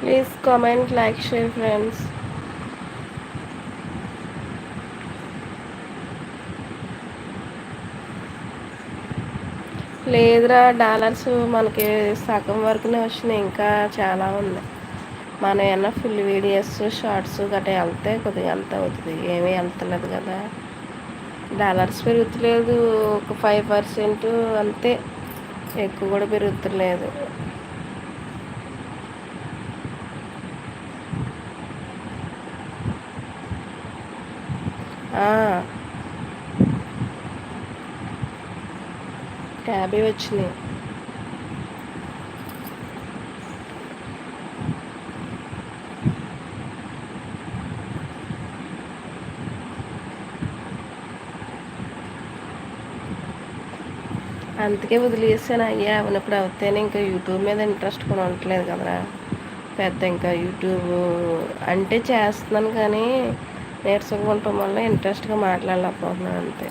Please comment like share friends లేదురా dollars మనకి సగం వరకునే వచ్చినాయి. ఇంకా చాలా ఉంది మనం ఏమన్నా ఫుల్ వీడియోస్ షార్ట్స్ గట్రా వెళ్తే కొద్దిగా ఎంత అవుతుంది. ఏమీ వెళ్తలేదు కదా. డాలర్స్ పెరుగుతలేదు. ఒక ఫైవ్ పర్సెంట్ అంతే. ఎక్కువ కూడా పెరుగుతలేదు. యాభై వచ్చినాయి. అందుకే వదిలేసాను అయ్యా ఉన్నప్పుడు అవుతేనే ఇంకా యూట్యూబ్ మీద ఇంట్రెస్ట్ కూడా ఉండట్లేదు కదరా. పెద్ద ఇంకా యూట్యూబ్ అంటే చేస్తున్నాను కానీ నీరసంగా ఉండటం వల్ల ఇంట్రెస్ట్గా మాట్లాడలేకపోతున్నాను అంతే.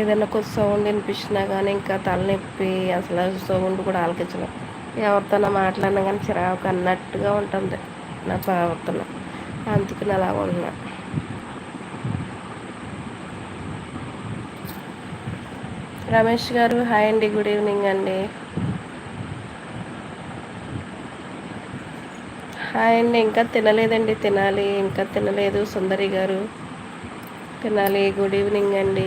ఏదైనా కొద్ది సౌండ్ వినిపించినా కానీ ఇంకా తలనొప్పి అసలు సౌండ్ కూడా ఆలకించలేదు ఎవరితోనో మాట్లాడినా కానీ చిరాకు అన్నట్టుగా ఉంటుంది నా ప్రవర్తన. అందుకని అలా ఉన్నా రమేష్ గారు హాయ్ అండి గుడ్ ఈవినింగ్ అండి. హాయ్ అండి ఇంకా తినలేదండి తినాలి ఇంకా తినలేదు. సుందరి గారు తినాలి గుడ్ ఈవినింగ్ అండి.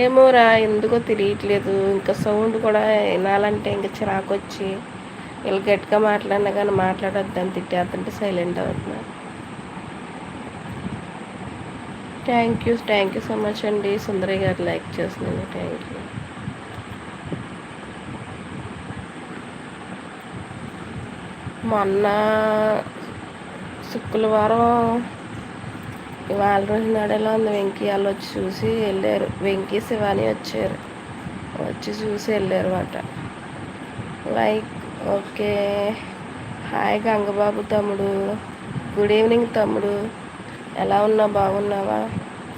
ఏమోరా ఎందుకో తెలియట్లేదు. ఇంకా సౌండ్ కూడా వినాలంటే ఇంకా చిరాకు వచ్చి వీళ్ళు గట్టిగా మాట్లాడినా కానీ మాట్లాడొద్దని తిట్టేస్తుంటే సైలెంట్ అవుతున్నా thank you thank you so much అండి. సుందరి గారు లైక్ చేస్తున్నాను థ్యాంక్ యూ మొన్న శుక్రవారం ఇవాళ రోజు నడలో ఉంది. వెంకీ వాళ్ళు వచ్చి చూసి వెళ్ళారు. వెంకీ శివాని వచ్చారు. వచ్చి చూసి వెళ్ళారు అన్నమాట లైక్ ఓకే. హాయ్ గంగబాబు తమ్ముడు. గుడ్ ఈవినింగ్ తమ్ముడు. ఎలా ఉన్నావు బాగున్నావా?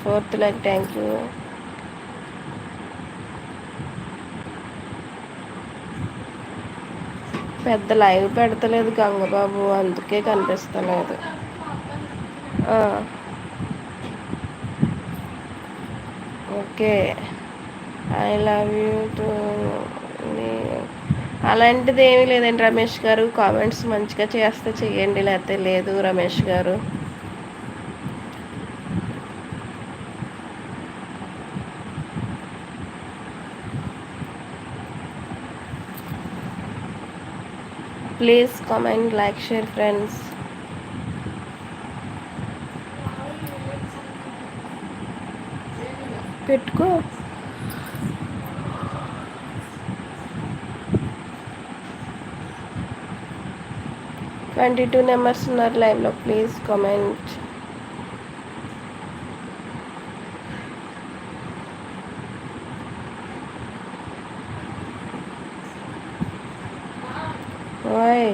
Fourth like thank you. పెద్ద లైవ్ పెడతలేదు గంగబాబు అందుకే కనిపిస్తలేదు. Okay. I love you too అలాంటిది ఏమీ లేదండి రమేష్ గారు. కామెంట్స్ మంచిగా చేస్తే చేయండి లేకపోతే లేదు రమేష్ గారు. Please comment like share friends పెట్టుకో ట్వంటీ టూ నెంబర్స్ ఉన్నారు లైవ్లో ప్లీజ్ కామెంట్ ఓయ్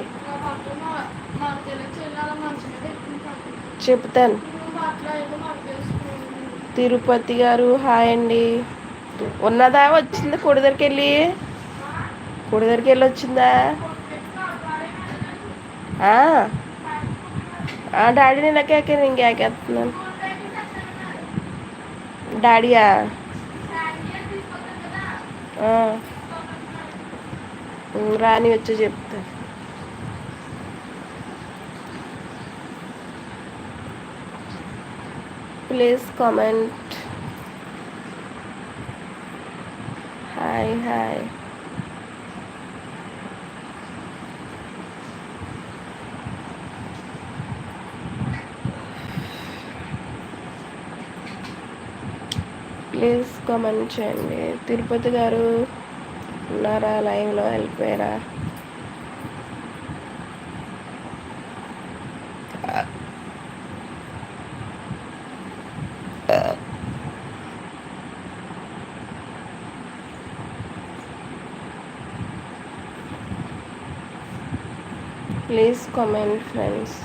చెప్తాను తిరుపతి గారు హాయ్ అండి ఉన్నదా? వచ్చింది? కుడి దగ్గరికి వెళ్ళి కొడి దగ్గరికి వెళ్ళి వచ్చిందా డాడీ నేను ఎక్కాక నేను ఎక్కేస్తున్నాను డాడీయా రాని వచ్చి చెప్తాను please comment hi hi please comment చేయండి. తిరుపతి గారు ఉన్నారా? లైవ్లో వెళ్ళిపోయారా? Please comment friends